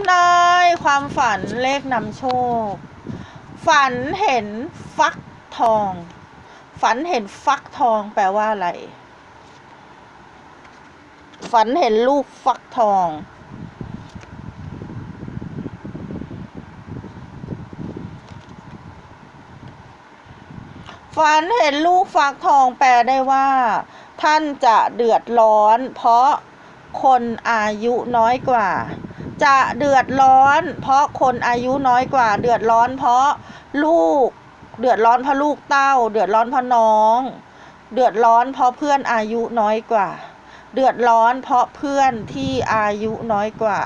ำนายความฝันเลขนำโชค ฝันเห็นฟักทอง ฝันเห็นฟักทองแปลว่าอะไร ฝันเห็นลูกฟักทอง ฝันเห็นลูกฟักทองแปลได้ว่า ท่านจะเดือดร้อน เพราะคนอายุน้อยกว่า จะเดือดร้อน เพราะคนอายุน้อยกว่า เดือดร้อนเพราะลูก เดือดร้อนเพราะลูกเต้า เดือดร้อนเพราะน้อง เดือดร้อนเพราะเพื่อนอายุน้อยกว่า เดือดร้อนเพราะเพื่อนที่อายุน้อยกว่า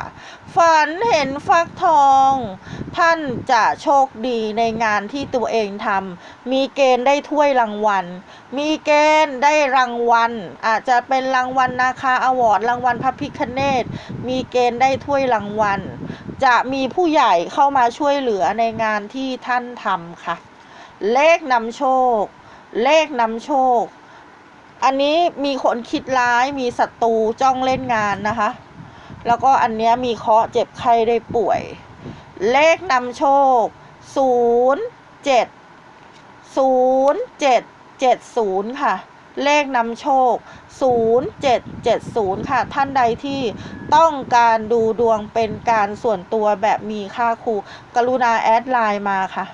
ฝันเห็นฟักทอง ท่านจะโชคดีในงานที่ตัวเองทำมีเกณฑ์ได้ถ้วยรางวัล มีเกณฑ์ได้รางวัล อาจจะเป็นรางวัลนาคาอวอร์ดรางวัลพระพิคเนตมีเกณฑ์ได้ถ้วยรางวัล จะมีผู้ใหญ่เข้ามาช่วยเหลือในงานที่ท่านทำค่ะ เลขนำโชค เลขนำโชค อันนี้มีคนคิดร้ายมีศัตรูจ้องเล่นงานนะคะ แล้วก็อันเนี้ยมีเคาะเจ็บไข้ได้ป่วย เลขนำโชคศูนย์เจ็ดศูนย์เจ็ดเจ็ดศูนย์ค่ะ เลขนำโชคศูนย์เจ็ดเจ็ดศูนย์ค่ะ ท่านใดที่ต้องการดูดวงเป็นการส่วนตัวแบบมีค่าครู กรุณาแอดไลน์มาค่ะ